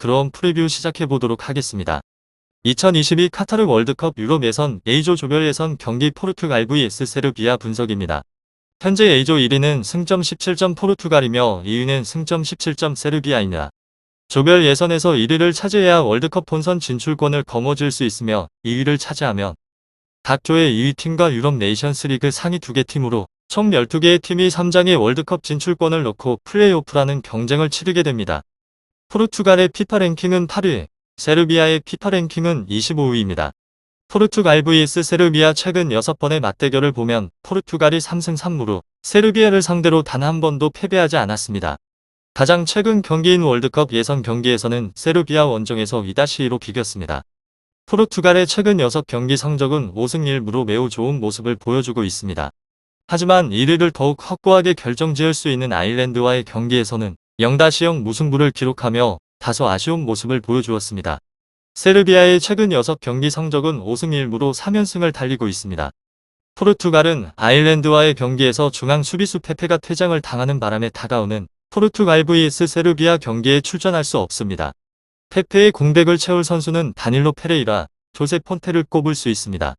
그럼 프리뷰 시작해 보도록 하겠습니다. 2022 카타르 월드컵 유럽 예선 A조 조별 예선 경기 포르투갈 vs 세르비아 분석입니다. 현재 A조 1위는 승점 17점 포르투갈이며 2위는 승점 17점 세르비아입니다. 조별 예선에서 1위를 차지해야 월드컵 본선 진출권을 거머쥘 수 있으며 2위를 차지하면 각 조의 2위 팀과 유럽 네이션스 리그 상위 2개 팀으로 총 12개의 팀이 3장의 월드컵 진출권을 놓고 플레이오프라는 경쟁을 치르게 됩니다. 포르투갈의 피파 랭킹은 8위, 세르비아의 피파 랭킹은 25위입니다. 포르투갈 vs 세르비아 최근 6번의 맞대결을 보면 포르투갈이 3승 3무로 세르비아를 상대로 단 한 번도 패배하지 않았습니다. 가장 최근 경기인 월드컵 예선 경기에서는 세르비아 원정에서 2-2로 비겼습니다. 포르투갈의 최근 6경기 성적은 5승 1무로 매우 좋은 모습을 보여주고 있습니다. 하지만 1위를 더욱 확고하게 결정지을 수 있는 아일랜드와의 경기에서는 0-0 무승부를 기록하며 다소 아쉬운 모습을 보여주었습니다. 세르비아의 최근 6경기 성적은 5승 1무로 3연승을 달리고 있습니다. 포르투갈은 아일랜드와의 경기에서 중앙 수비수 페페가 퇴장을 당하는 바람에 다가오는 포르투갈 vs 세르비아 경기에 출전할 수 없습니다. 페페의 공백을 채울 선수는 다닐로 페레이라, 조세 폰테를 꼽을 수 있습니다.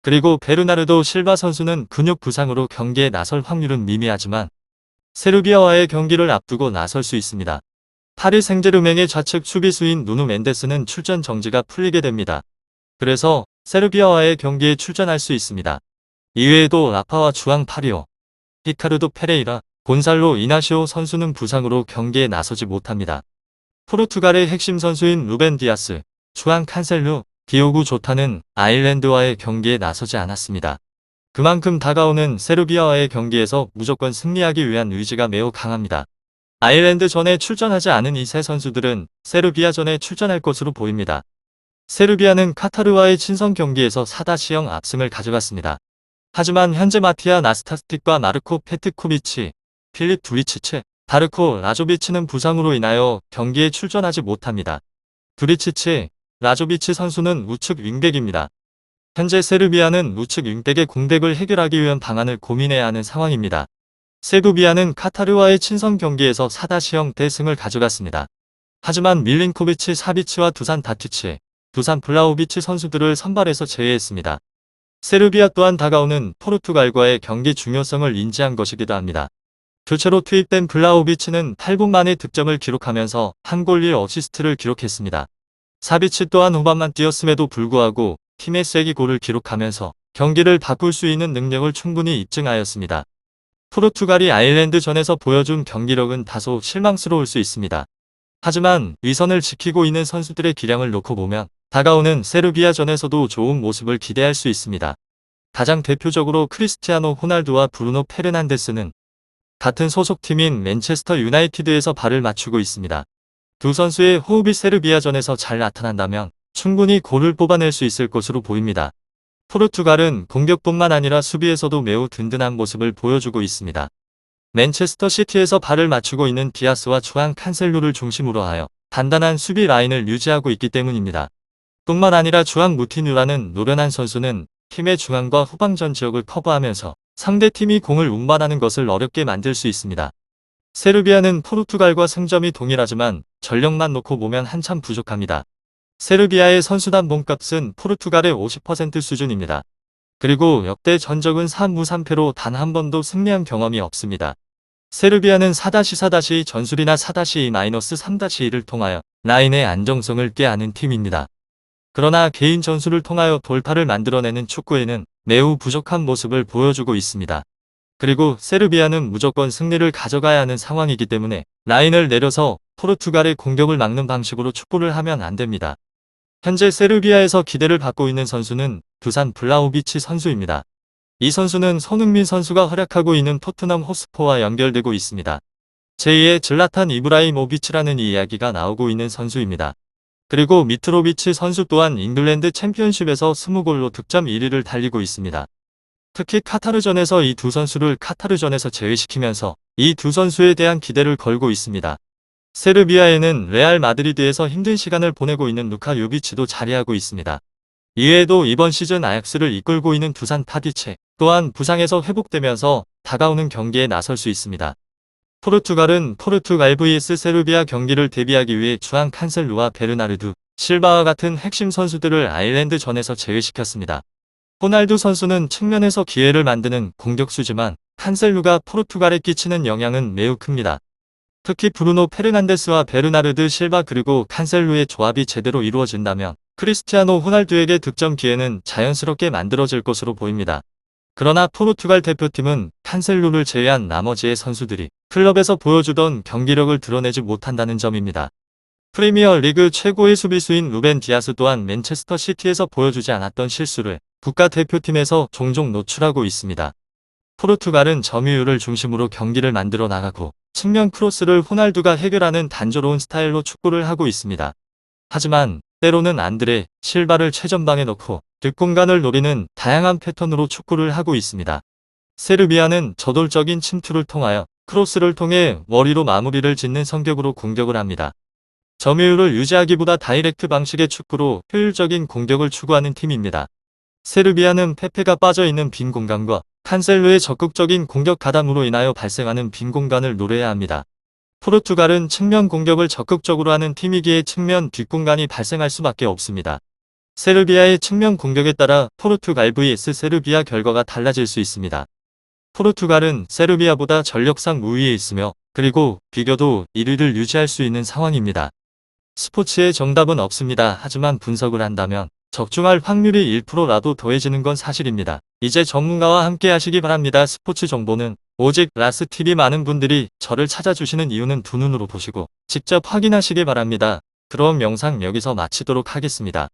그리고 베르나르도 실바 선수는 근육 부상으로 경기에 나설 확률은 미미하지만 세르비아와의 경기를 앞두고 나설 수 있습니다. 파리 생제르맹의 좌측 수비수인 누누 멘데스는 출전 정지가 풀리게 됩니다. 그래서 세르비아와의 경기에 출전할 수 있습니다. 이외에도 라파와 주앙 파리오, 히카르도 페레이라, 곤살로 이나시오 선수는 부상으로 경기에 나서지 못합니다. 포르투갈의 핵심 선수인 루벤 디아스, 주앙 칸셀루, 디오구 조타는 아일랜드와의 경기에 나서지 않았습니다. 그만큼 다가오는 세르비아와의 경기에서 무조건 승리하기 위한 의지가 매우 강합니다. 아일랜드 전에 출전하지 않은 이 세 선수들은 세르비아 전에 출전할 것으로 보입니다. 세르비아는 카타르와의 친선 경기에서 4-0 압승을 가져갔습니다. 하지만 현재 마티아 나스타스틱과 마르코 페트코비치, 필립 두리치체, 다르코 라조비치는 부상으로 인하여 경기에 출전하지 못합니다. 두리치치, 라조비치 선수는 우측 윙백입니다. 현재 세르비아는 우측 윙백의 공백을 해결하기 위한 방안을 고민해야 하는 상황입니다. 세르비아는 카타르와의 친선 경기에서 4-0 대승을 가져갔습니다. 하지만 밀린코비치 사비치와 두산 다티치, 두산 블라우비치 선수들을 선발해서 제외했습니다. 세르비아 또한 다가오는 포르투갈과의 경기 중요성을 인지한 것이기도 합니다. 교체로 투입된 블라우비치는 8분 만에 득점을 기록하면서 한 골 1어시스트를 기록했습니다. 사비치 또한 후반만 뛰었음에도 불구하고 팀의 쐐기 골을 기록하면서 경기를 바꿀 수 있는 능력을 충분히 입증하였습니다. 포르투갈이 아일랜드 전에서 보여준 경기력은 다소 실망스러울 수 있습니다. 하지만 위선을 지키고 있는 선수들의 기량을 놓고 보면 다가오는 세르비아 전에서도 좋은 모습을 기대할 수 있습니다. 가장 대표적으로 크리스티아노 호날두와 브루노 페르난데스는 같은 소속팀인 맨체스터 유나이티드에서 발을 맞추고 있습니다. 두 선수의 호흡이 세르비아전에서 잘 나타난다면 충분히 골을 뽑아낼 수 있을 것으로 보입니다. 포르투갈은 공격뿐만 아니라 수비에서도 매우 든든한 모습을 보여주고 있습니다. 맨체스터 시티에서 발을 맞추고 있는 디아스와 주한 칸셀루를 중심으로 하여 단단한 수비 라인을 유지하고 있기 때문입니다. 뿐만 아니라 주한 무티뉴라는 노련한 선수는 팀의 중앙과 후방전 지역을 커버하면서 상대팀이 공을 운반하는 것을 어렵게 만들 수 있습니다. 세르비아는 포르투갈과 승점이 동일하지만 전력만 놓고 보면 한참 부족합니다. 세르비아의 선수단 몸값은 포르투갈의 50% 수준입니다. 그리고 역대 전적은 3무 3패로 단 한 번도 승리한 경험이 없습니다. 세르비아는 4-4- 전술이나 4-2-3-2를 통하여 라인의 안정성을 깨하는 팀입니다. 그러나 개인 전술을 통하여 돌파를 만들어내는 축구에는 매우 부족한 모습을 보여주고 있습니다. 그리고 세르비아는 무조건 승리를 가져가야 하는 상황이기 때문에 라인을 내려서 포르투갈의 공격을 막는 방식으로 축구를 하면 안 됩니다. 현재 세르비아에서 기대를 받고 있는 선수는 두산 블라우비치 선수입니다. 이 선수는 손흥민 선수가 활약하고 있는 토트넘 호스포와 연결되고 있습니다. 제2의 질라탄 이브라이모비치라는 이야기가 나오고 있는 선수입니다. 그리고 미트로비치 선수 또한 잉글랜드 챔피언십에서 20골로 득점 1위를 달리고 있습니다. 특히 카타르전에서 이 두 선수를 카타르전에서 제외시키면서 이 두 선수에 대한 기대를 걸고 있습니다. 세르비아에는 레알 마드리드에서 힘든 시간을 보내고 있는 루카 요비치도 자리하고 있습니다. 이외에도 이번 시즌 아약스를 이끌고 있는 두산 타디체 또한 부상에서 회복되면서 다가오는 경기에 나설 수 있습니다. 포르투갈은 포르투갈 vs 세르비아 경기를 대비하기 위해 주한 칸셀루와 베르나르두, 실바와 같은 핵심 선수들을 아일랜드 전에서 제외시켰습니다. 호날두 선수는 측면에서 기회를 만드는 공격수지만 칸셀루가 포르투갈에 끼치는 영향은 매우 큽니다. 특히 브루노 페르난데스와 베르나르드 실바 그리고 칸셀루의 조합이 제대로 이루어진다면 크리스티아노 호날두에게 득점 기회는 자연스럽게 만들어질 것으로 보입니다. 그러나 포르투갈 대표팀은 칸셀루를 제외한 나머지의 선수들이 클럽에서 보여주던 경기력을 드러내지 못한다는 점입니다. 프리미어 리그 최고의 수비수인 루벤 디아스 또한 맨체스터 시티에서 보여주지 않았던 실수를 국가대표팀에서 종종 노출하고 있습니다. 포르투갈은 점유율을 중심으로 경기를 만들어 나가고 측면 크로스를 호날두가 해결하는 단조로운 스타일로 축구를 하고 있습니다. 하지만 때로는 안드레 실바를 최전방에 넣고 뒷공간을 노리는 다양한 패턴으로 축구를 하고 있습니다. 세르비아는 저돌적인 침투를 통하여 크로스를 통해 머리로 마무리를 짓는 성격으로 공격을 합니다. 점유율을 유지하기보다 다이렉트 방식의 축구로 효율적인 공격을 추구하는 팀입니다. 세르비아는 페페가 빠져있는 빈 공간과 칸셀루의 적극적인 공격 가담으로 인하여 발생하는 빈 공간을 노려야 합니다. 포르투갈은 측면 공격을 적극적으로 하는 팀이기에 측면 뒷공간이 발생할 수밖에 없습니다. 세르비아의 측면 공격에 따라 포르투갈 vs 세르비아 결과가 달라질 수 있습니다. 포르투갈은 세르비아보다 전력상 우위에 있으며 그리고 비교도 1위를 유지할 수 있는 상황입니다. 스포츠의 정답은 없습니다. 하지만 분석을 한다면 적중할 확률이 1%라도 더해지는 건 사실입니다. 이제 전문가와 함께 하시기 바랍니다. 스포츠 정보는 오직 라스TV 많은 분들이 저를 찾아주시는 이유는 두 눈으로 보시고 직접 확인하시기 바랍니다. 그럼 영상 여기서 마치도록 하겠습니다.